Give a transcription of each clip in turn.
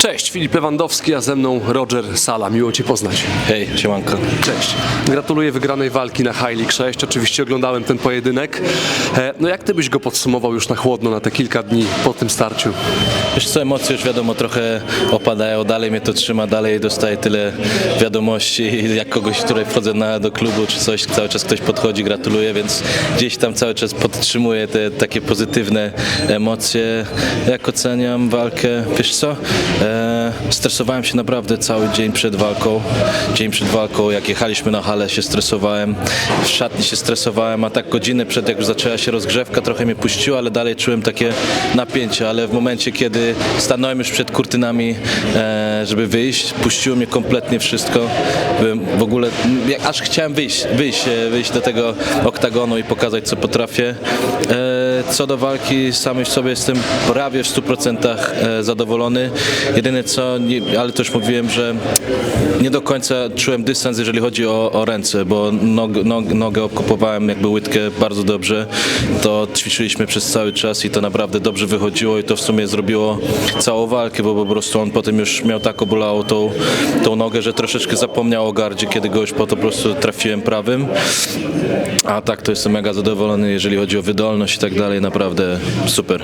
Cześć, Filip Lewandowski, a ze mną Roger Sala. Miło Cię poznać. Hej, siemanko. Cześć. Gratuluję wygranej walki na High League 6. Oczywiście oglądałem ten pojedynek. E, No jak Ty byś go podsumował już na chłodno, na te kilka dni po tym starciu? Wiesz co, emocje już wiadomo trochę opadają, dalej mnie to trzyma, dalej dostaję tyle wiadomości, jak kogoś, który wchodzę na, do klubu czy coś, cały czas ktoś podchodzi, gratuluje, więc gdzieś tam cały czas podtrzymuję te takie pozytywne emocje. Jak oceniam walkę? Wiesz co, e, stresowałem się naprawdę cały dzień przed walką. Dzień przed walką, jak jechaliśmy na halę się stresowałem, w szatni się stresowałem, a tak godzinę przed jak już zaczęła się rozgrzewka, trochę mnie puściło, ale dalej czułem takie napięcie, ale w momencie, kiedy stanąłem już przed kurtynami, e, żeby wyjść, puściło mnie kompletnie wszystko. Byłem w ogóle, aż chciałem wyjść, wyjść, e, wyjść do tego oktagonu i pokazać, co potrafię. Co do walki samej w sobie jestem prawie w 100% e, zadowolony. Jedyne co, ale też mówiłem, że nie do końca czułem dystans, jeżeli chodzi o, o ręce, bo nog, nog, nogę obkopowałem jakby łydkę bardzo dobrze. To ćwiczyliśmy przez cały czas i to naprawdę dobrze wychodziło i to w sumie zrobiło całą walkę, bo po prostu on potem już miał tak obolało tą, tą nogę, że troszeczkę zapomniał o gardzie, kiedy go już po to po prostu trafiłem prawym. A tak to jestem mega zadowolony, jeżeli chodzi o wydolność i tak dalej, naprawdę super.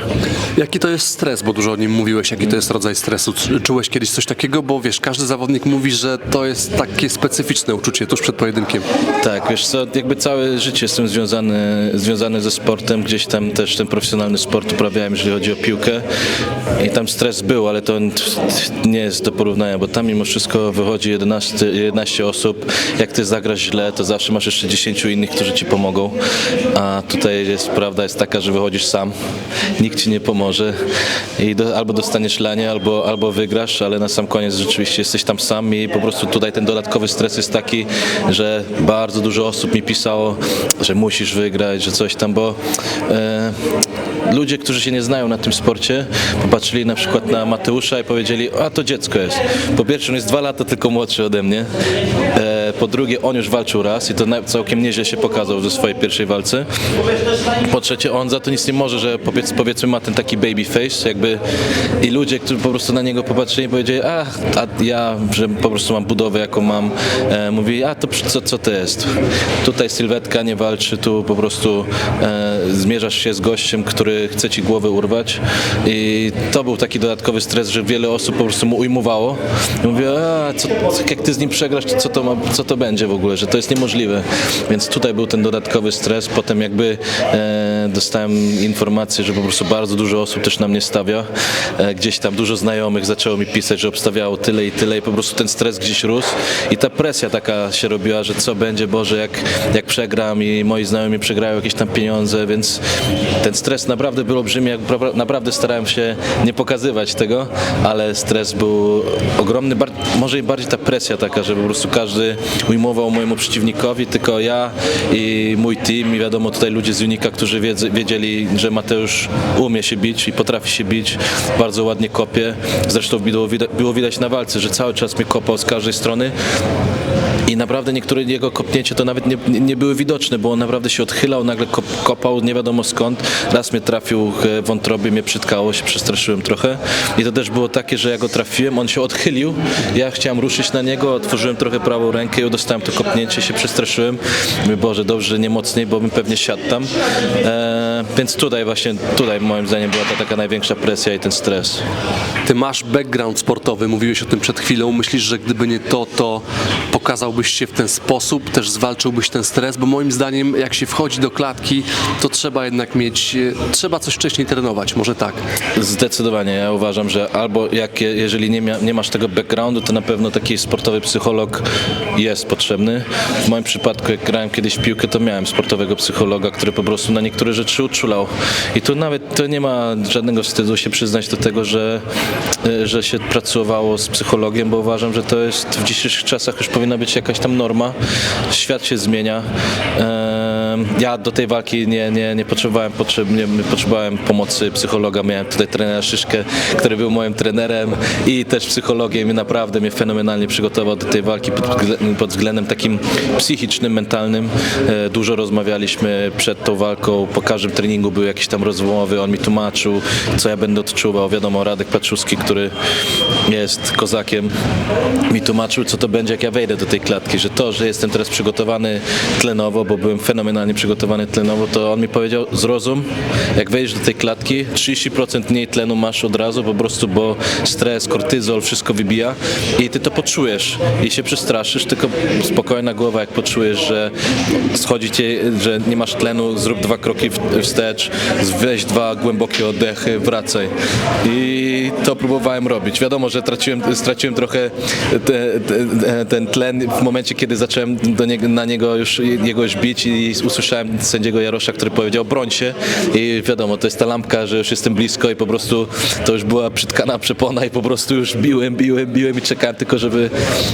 Jaki to jest stres, bo dużo o nim mówiłeś, jaki to jest rodzaj stresu? Czułeś kiedyś coś takiego? Bo wiesz, każdy zawodnik mówi, że to jest takie specyficzne uczucie tuż przed pojedynkiem. Tak, wiesz co, jakby całe życie jestem związany, związany ze sportem, gdzieś tam też ten profesjonalny sport uprawiałem, jeżeli chodzi o piłkę i tam stres był, ale to nie jest do porównania, bo tam mimo wszystko wychodzi 11, 11 osób, jak ty zagrasz źle, to zawsze masz jeszcze 10 innych, którzy ci pomogą, a tutaj jest, prawda jest taka, że wychodzisz sam, nikt ci nie pomoże i do, albo dostaniesz lanie, albo, albo wygrasz, ale na sam koniec rzeczywiście jesteś tam sam i po prostu tutaj ten dodatkowy stres jest taki, że bardzo dużo osób mi pisało, że musisz wygrać, że coś tam, bo e, ludzie, którzy się nie znają na tym sporcie, popatrzyli na przykład na Mateusza i powiedzieli, a to dziecko jest. Po pierwsze, on jest dwa lata tylko młodszy ode mnie. E, po drugie, on już walczył raz i to całkiem nieźle się pokazał ze swojej pierwszej walce. Po trzecie, on za to nic nie może, że powiedz, powiedzmy ma ten taki baby face, jakby i ludzie, którzy po prostu na niego popatrzyli, powiedzieli, a, a ja, że po prostu mam budowę, jaką mam, e, mówi, a to co, co to jest? Tutaj sylwetka nie walczy, tu po prostu e, zmierzasz się z gościem, który chce ci głowę urwać i to był taki dodatkowy stres, że wiele osób po prostu mu ujmowało. I mówię, a co, jak ty z nim przegrasz, to co to, ma, co to będzie w ogóle, że to jest niemożliwe. Więc tutaj był ten dodatkowy stres, potem jakby e, dostałem informację, że po prostu bardzo dużo osób też na mnie stawia. E, gdzieś tam dużo znajomych zaczęło mi pisać, że obstawiało tyle i tyle i po prostu ten stres gdzieś rósł i ta presja taka się robiła, że co będzie, Boże, jak, jak przegram i moi znajomi przegrają jakieś tam pieniądze, więc ten stres naprawdę był olbrzymi, pra- naprawdę starałem się nie pokazywać tego, ale stres był ogromny, może i bardziej ta presja taka, że po prostu każdy ujmował mojemu przeciwnikowi, tylko ja i mój team i wiadomo tutaj ludzie z Unika, którzy wiedzieli, że Mateusz umie się bić i potrafi się bić, bardzo ładnie kopie, zresztą było widać, było widać na walce, że cały czas mnie kopał z każdej strony i naprawdę niektóre jego kopnięcia to nawet nie, nie, były widoczne, bo on naprawdę się odchylał, nagle kop, kopał nie wiadomo skąd. Raz mnie trafił e, w wątrobie, mnie przytkało, się przestraszyłem trochę. I to też było takie, że ja go trafiłem, on się odchylił, ja chciałem ruszyć na niego, otworzyłem trochę prawą rękę i dostałem to kopnięcie, się przestraszyłem. Mówię, Boże, dobrze, nie mocniej, bo bym pewnie siadł tam. E, więc tutaj właśnie, tutaj moim zdaniem była ta taka największa presja i ten stres. Ty masz background sportowy, mówiłeś o tym przed chwilą. Myślisz, że gdyby nie to, to pokazałbyś się w ten sposób, też zwalczyłbyś ten stres? Bo moim zdaniem, jak się wchodzi do klatki, to trzeba jednak mieć, e, trzeba coś wcześniej trenować, może tak. Zdecydowanie, ja uważam, że albo jak, je- jeżeli nie, mia, nie masz tego backgroundu, to na pewno taki sportowy psycholog jest potrzebny. W moim przypadku, jak grałem kiedyś piłkę, to miałem sportowego psychologa, który po prostu na niektóre rzeczy uczulał. I tu nawet to nie ma żadnego wstydu się przyznać do tego, że, e, że się pracowało z psychologiem, bo uważam, że to jest w dzisiejszych czasach już powinna być jakaś tam norma. Świat się zmienia. Ja do tej walki nie, nie, nie, potrzebowałem, potrzeb, nie, nie potrzebowałem pomocy psychologa. Miałem tutaj trenera Szyszkę, który był moim trenerem i też psychologiem i naprawdę mnie fenomenalnie przygotował do tej walki pod, pod względem takim psychicznym, mentalnym. E, Dużo rozmawialiśmy przed tą walką, po każdym treningu były jakieś tam rozmowy, on mi tłumaczył, co ja będę odczuwał. Wiadomo, Radek Patrzuski, który jest kozakiem, mi tłumaczył, co to będzie, jak ja wejdę do tej klatki, że to, że jestem teraz przygotowany tlenowo, bo byłem fenomenalnie przygotowany tlenowo, to on mi powiedział, zrozum, jak wejdziesz do tej klatki, 30% mniej tlenu masz od razu, po prostu, bo stres, kortyzol, wszystko wybija i ty to poczujesz i się przestraszysz, tylko spokojna głowa, jak poczujesz, że schodzi cię, że nie masz tlenu, zrób dwa kroki wstecz, weź dwa głębokie oddechy, wracaj. I to próbowałem robić. Wiadomo, że traciłem, straciłem trochę te, te, ten tlen w momencie, kiedy zacząłem do niego, na niego już jego bić i usłyszałem sędziego Jarosza, który powiedział broń się i wiadomo, to jest ta lampka, że już jestem blisko i po prostu to już była przytkana przepona i po prostu już biłem, biłem, biłem i czekałem tylko, żeby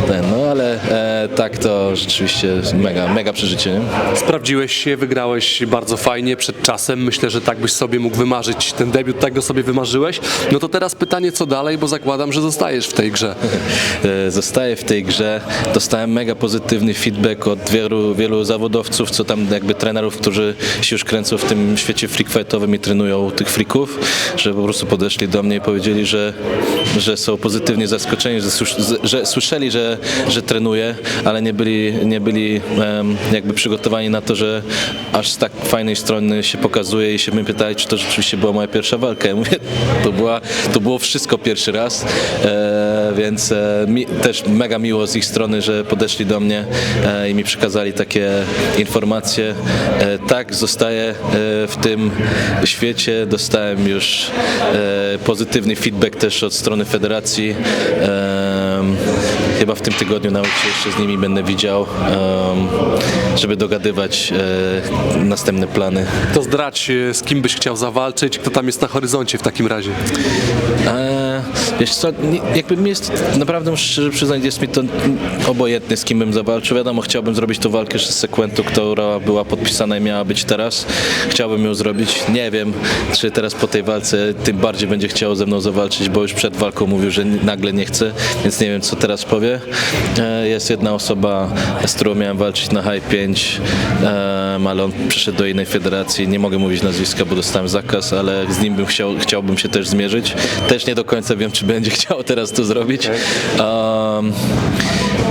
ten, no ale e, tak to rzeczywiście mega, mega przeżycie, nie? Sprawdziłeś się, wygrałeś bardzo fajnie przed czasem. Myślę, że tak byś sobie mógł wymarzyć ten debiut, tak go sobie wymarzyłeś. No to teraz pytanie, co dalej, bo zakładam, że zostajesz w tej grze. e, zostaję w tej grze. Dostałem mega pozytywny feedback od wielu, wielu zawodowców, co tam jakby trenerów, którzy się już kręcą w tym świecie freak fightowym i trenują tych freaków, że po prostu podeszli do mnie i powiedzieli, że, że są pozytywnie zaskoczeni, że, że słyszeli, że, że trenuję, ale nie byli, nie byli jakby przygotowani na to, że aż z tak fajnej strony się pokazuje i się mnie pytali, czy to rzeczywiście była moja pierwsza walka. Ja mówię, to, była, to było wszystko pierwszy raz, e, więc e, mi, też mega miło z ich strony, że podeszli do mnie e, i mi przekazali takie informacje. E, tak, zostaję e, w tym świecie, dostałem już e, pozytywny feedback też od strony federacji. Chyba w tym tygodniu się jeszcze z nimi będę widział, żeby dogadywać następne plany. To zdradź, z kim byś chciał zawalczyć, kto tam jest na horyzoncie w takim razie. Wiesz co, jakby mi jest, naprawdę muszę szczerze przyznać, jest mi to obojętne z kim bym zawalczył. Wiadomo, chciałbym zrobić tą walkę z Sekwentą, która była podpisana i miała być teraz. Chciałbym ją zrobić. Nie wiem, czy teraz po tej walce tym bardziej będzie chciał ze mną zawalczyć, bo już przed walką mówił, że nagle nie chce, więc nie wiem, co teraz powie. Eee, jest jedna osoba, z którą miałem walczyć na High 5, eee, ale on przeszedł do innej federacji. Nie mogę mówić nazwiska, bo dostałem zakaz, ale z nim bym chciał, chciałbym się też zmierzyć. Też nie do końca wiem, czy będzie chciał teraz to zrobić. Um,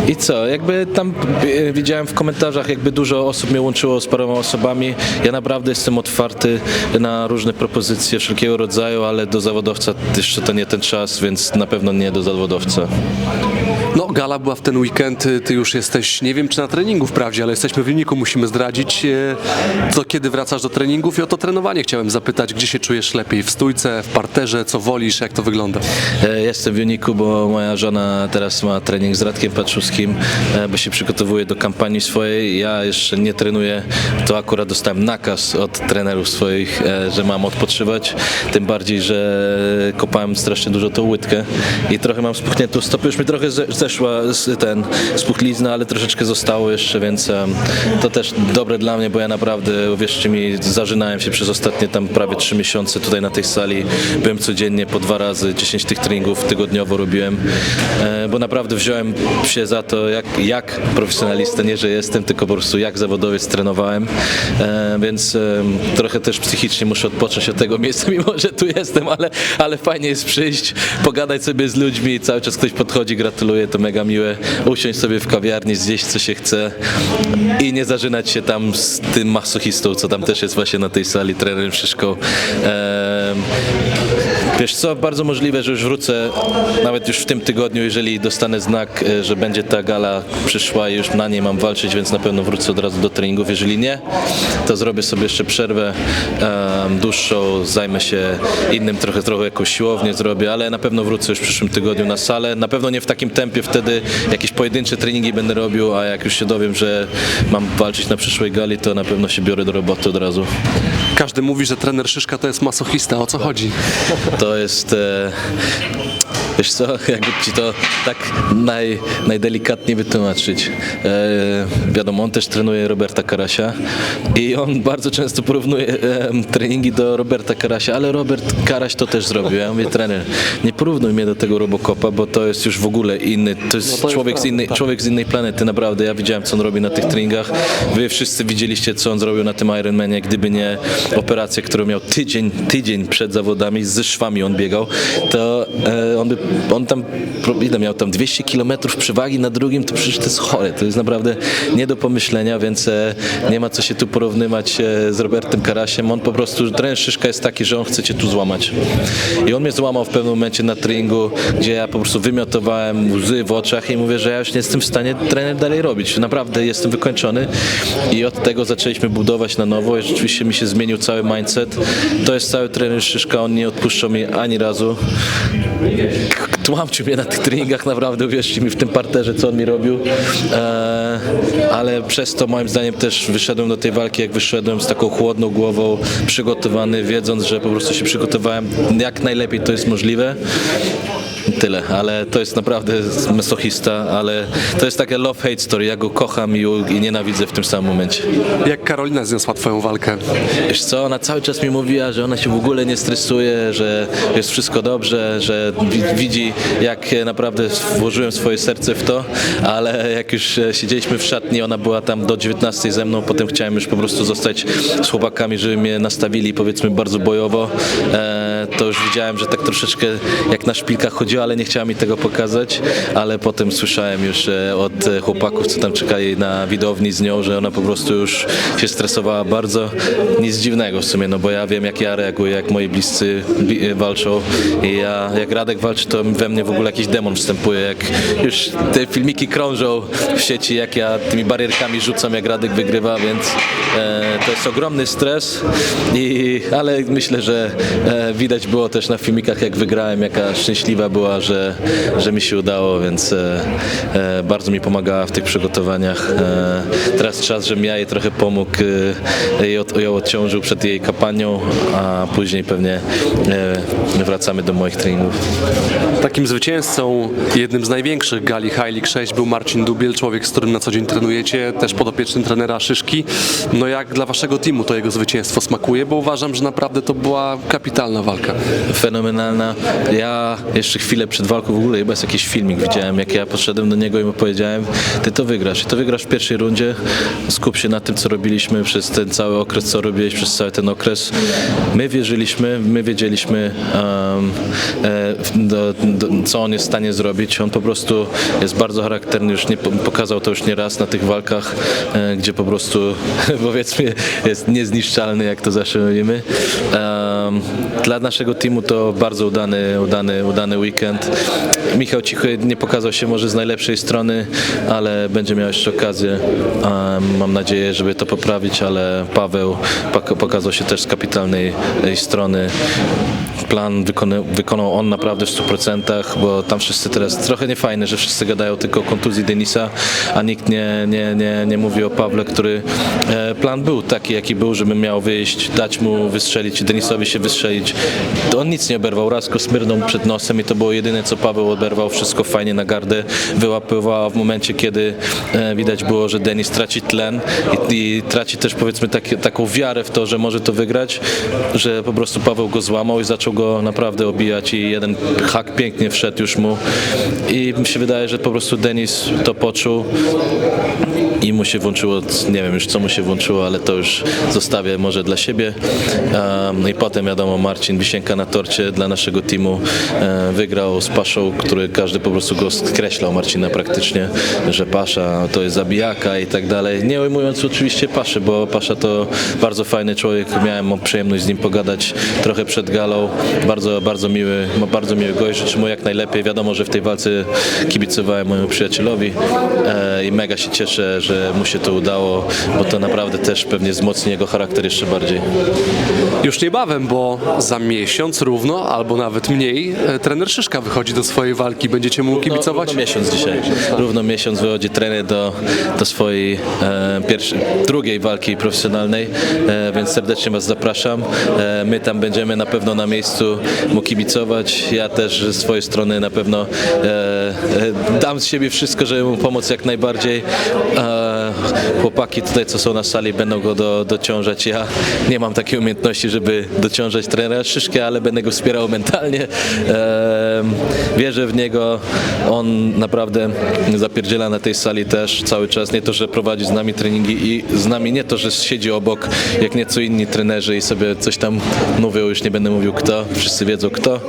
I co, jakby tam e, widziałem w komentarzach, jakby dużo osób mnie łączyło z paroma osobami. Ja naprawdę jestem otwarty na różne propozycje wszelkiego rodzaju, ale do zawodowca jeszcze to nie ten czas, więc na pewno nie do zawodowca. No, gala była w ten weekend, y, ty już jesteś, nie wiem czy na treningu wprawdzie, ale jesteśmy w wyniku, musimy zdradzić. To kiedy wracasz do treningów i o to trenowanie chciałem zapytać, gdzie się czujesz lepiej, w stójce, w parterze, co wolisz, jak to wygląda? E, Jestem w uniku, bo moja żona teraz ma trening z Radkiem Paczuskim, e, bo się przygotowuje do kampanii swojej. Ja jeszcze nie trenuję, to akurat dostałem nakaz od trenerów swoich, e, że mam odpoczywać. Tym bardziej, że kopałem strasznie dużo tą łydkę i trochę mam spuchniętą stopę. Już mi trochę zeszła ten spuchlizna, ale troszeczkę zostało jeszcze, więc to też dobre dla mnie, bo ja naprawdę, uwierzcie mi, zażynałem się przez ostatnie tam prawie trzy miesiące tutaj na tej sali. Byłem codziennie po dwa razy, 10 tych treningów tygodniowo robiłem, e, bo naprawdę wziąłem się za to, jak, jak profesjonalista, nie że jestem, tylko po prostu jak zawodowiec trenowałem, e, więc trochę też psychicznie muszę odpocząć od tego miejsca, mimo że tu jestem, ale, ale fajnie jest przyjść, pogadać sobie z ludźmi, cały czas ktoś podchodzi, gratuluje, to mega miłe, usiąść sobie w kawiarni, zjeść co się chce i nie zażynać się tam z tym masochistą, co tam też jest właśnie na tej sali, trenerem Szyszką. Wiesz co, bardzo możliwe, że już wrócę nawet już w tym tygodniu, jeżeli dostanę znak, e, że będzie ta gala przyszła i już na niej mam walczyć, więc na pewno wrócę od razu do treningów. Jeżeli nie, to zrobię sobie jeszcze przerwę em, dłuższą, zajmę się innym trochę, trochę jakąś siłownię zrobię, ale na pewno wrócę już w przyszłym tygodniu na salę. Na pewno nie w takim tempie, wtedy jakieś pojedyncze treningi będę robił, a jak już się dowiem, że mam walczyć na przyszłej gali, to na pewno się biorę do roboty od razu. Każdy mówi, że trener Szyszka to jest masochista, o co chodzi? To jest. Wiesz co, jakby ci to tak naj, najdelikatniej wytłumaczyć. E, wiadomo, on też trenuje Roberta Karasia i on bardzo często porównuje e, treningi do Roberta Karasia, ale Robert Karaś to też zrobił. Ja mówię, trener, nie porównuj mnie do tego Robocopa, bo to jest już w ogóle inny, to jest, No to jest człowiek, z prawda, innej, tak. człowiek z innej planety, naprawdę. Ja widziałem, co on robi na tych treningach. Wy wszyscy widzieliście, co on zrobił na tym Ironmanie, gdyby nie operacja, którą miał tydzień, tydzień przed zawodami, ze szwami on biegał, to e, on, by, on tam, ile miał tam, 200 km przewagi na drugim, to przecież to jest chore, to jest naprawdę nie do pomyślenia, więc e, nie ma co się tu porównywać e, z Robertem Karasiem. On po prostu, trener Szyszka jest taki, że on chce cię tu złamać. I on mnie złamał w pewnym momencie na treningu, gdzie ja po prostu wymiotowałem łzy w oczach i mówię, że ja już nie jestem w stanie trener dalej robić. Naprawdę jestem wykończony i od tego zaczęliśmy budować na nowo i rzeczywiście mi się zmienił cały mindset. To jest cały trener Szyszka, on nie odpuszczał mi ani razu. Tłamcił mnie na tych treningach, naprawdę uwierzcie mi w tym parterze, co on mi robił. E, ale przez to moim zdaniem też wyszedłem do tej walki, jak wyszedłem z taką chłodną głową, przygotowany, wiedząc, że po prostu się przygotowałem jak najlepiej to jest możliwe. Tyle, ale to jest naprawdę masochista, ale to jest takie love-hate story. Ja go kocham i, i nienawidzę w tym samym momencie. Jak Karolina zniosła twoją walkę? Wiesz co, ona cały czas mi mówiła, że ona się w ogóle nie stresuje, że jest wszystko dobrze, że wi- widzi jak naprawdę włożyłem swoje serce w to, ale jak już e, siedzieliśmy w szatni, ona była tam do 19 ze mną, potem chciałem już po prostu zostać z chłopakami, żeby mnie nastawili powiedzmy bardzo bojowo, e, to już widziałem, że tak troszeczkę jak na szpilkach chodziła, ale nie chciała mi tego pokazać, ale potem słyszałem już e, od chłopaków, co tam czekali na widowni z nią, że ona po prostu już się stresowała bardzo. Nic dziwnego w sumie, no bo ja wiem jak ja reaguję, jak moi bliscy walczą i ja, jak Radek walczy, to we mnie w ogóle jakiś demon wstępuje, jak już te filmiki krążą w sieci, jak ja tymi barierkami rzucam, jak Radek wygrywa, więc e, to jest ogromny stres, i, ale myślę, że e, widać było też na filmikach, jak wygrałem, jaka szczęśliwa była, że, że mi się udało, więc e, e, bardzo mi pomagała w tych przygotowaniach. E, teraz czas, żebym ja jej trochę pomógł, e, jej od, ją odciążył przed jej kampanią, a później pewnie e, wracamy do moich treningów. Takim zwycięzcą, jednym z największych gali League 6 był Marcin Dubiel, człowiek, z którym na co dzień trenujecie, też podopieczny trenera Szyszki. No jak dla waszego teamu to jego zwycięstwo smakuje, bo uważam, że naprawdę to była kapitalna walka. Fenomenalna. Ja jeszcze chwilę przed walką w ogóle chyba jest jakiś filmik widziałem, jak ja podszedłem do niego i mu powiedziałem, ty to wygrasz. I to wygrasz w pierwszej rundzie. Skup się na tym, co robiliśmy przez ten cały okres, co robiłeś przez cały ten okres. My wierzyliśmy, my wiedzieliśmy, um, e, do, do, co on jest w stanie zrobić. On po prostu jest bardzo charakterny, już nie, pokazał to już nie raz na tych walkach, e, gdzie po prostu powiedzmy jest niezniszczalny, jak to zawsze mówimy. Um, dla naszego teamu to bardzo udany, udany, udany weekend. Michał Cichy nie pokazał się może z najlepszej strony, ale będzie miał jeszcze okazję. Mam nadzieję, żeby to poprawić, ale Paweł pok- pokazał się też z kapitalnej strony. Plan wykona, wykonał on naprawdę w 100%, bo tam wszyscy teraz trochę niefajne, że wszyscy gadają tylko o kontuzji Denisa, a nikt nie, nie, nie, nie mówi o Pawle, który e, plan był taki, jaki był, żeby miał wyjść, dać mu wystrzelić, Denisowi się wystrzelić. On nic nie oberwał, raz go smyrnął przed nosem i to było jedyne, co Paweł oberwał, wszystko fajnie na gardę wyłapywała w momencie, kiedy e, widać było, że Denis traci tlen i, i traci też powiedzmy takie, taką wiarę w to, że może to wygrać, że po prostu Paweł go złamał i zaczął go naprawdę obijać i jeden hak pięknie wszedł już mu. I mi się wydaje, że po prostu Denis to poczuł i mu się włączyło, nie wiem już co mu się włączyło, ale to już zostawię może dla siebie. Um, I potem wiadomo Marcin Wisienka na torcie dla naszego teamu e, wygrał z Paszą, który każdy po prostu go skreślał Marcina praktycznie, że Pasza to jest zabijaka i tak dalej. Nie ujmując oczywiście Paszy, bo Pasza to bardzo fajny człowiek, miałem przyjemność z nim pogadać trochę przed galą. Bardzo, bardzo miły, bardzo miły gość, życzę mu jak najlepiej. Wiadomo, że w tej walce kibicowałem mojemu przyjacielowi e, i mega się cieszę, że że mu się to udało, bo to naprawdę też pewnie wzmocni jego charakter jeszcze bardziej. Już niebawem, bo za miesiąc równo, albo nawet mniej, e, trener Szyszka wychodzi do swojej walki. Będziecie mu kibicować? Równo miesiąc dzisiaj. Równo miesiąc wychodzi trener do, do swojej e, pierwszej, drugiej walki profesjonalnej, e, więc serdecznie Was zapraszam. E, my tam będziemy na pewno na miejscu mu kibicować. Ja też ze swojej strony na pewno e, e, dam z siebie wszystko, żeby mu pomóc jak najbardziej. E, chłopaki tutaj, co są na sali, będą go do, dociążać. Ja nie mam takiej umiejętności, żeby dociążać trenera Szyszkę, ale będę go wspierał mentalnie. Wierzę w niego. On naprawdę zapierdziela na tej sali też cały czas. Nie to, że prowadzi z nami treningi i z nami nie to, że siedzi obok, jak nieco inni trenerzy i sobie coś tam mówią, już nie będę mówił kto, wszyscy wiedzą kto.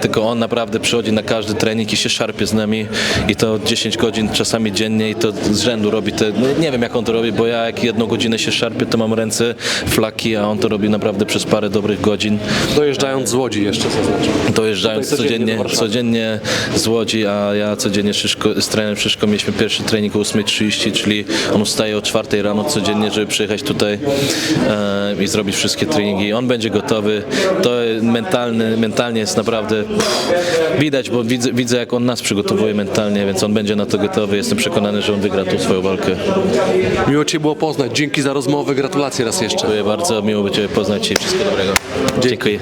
Tylko on naprawdę przychodzi na każdy trening i się szarpie z nami i to 10 godzin czasami dziennie i to z rzędu robi te, no nie wiem jak on to robi, bo ja jak jedną godzinę się szarpię, to mam ręce flaki, a on to robi naprawdę przez parę dobrych godzin. Dojeżdżając z Łodzi jeszcze zaznaczę. Dojeżdżając codziennie codziennie, codziennie z Łodzi, a ja codziennie Szyszko, z trenerem Szyszko mieliśmy pierwszy trening o 8.30, czyli on wstaje o 4 rano codziennie, żeby przyjechać tutaj e, i zrobić wszystkie treningi. On będzie gotowy. To mentalny, mentalnie jest naprawdę widać, bo widzę, widzę jak on nas przygotowuje mentalnie, więc on będzie na to gotowy. Jestem przekonany, że on wygra tą swoją walkę. Miło Cię było poznać. Dzięki za rozmowę. Gratulacje raz jeszcze. Dziękuję bardzo, miło by Cię poznać i wszystkiego dobrego. Dziękuję.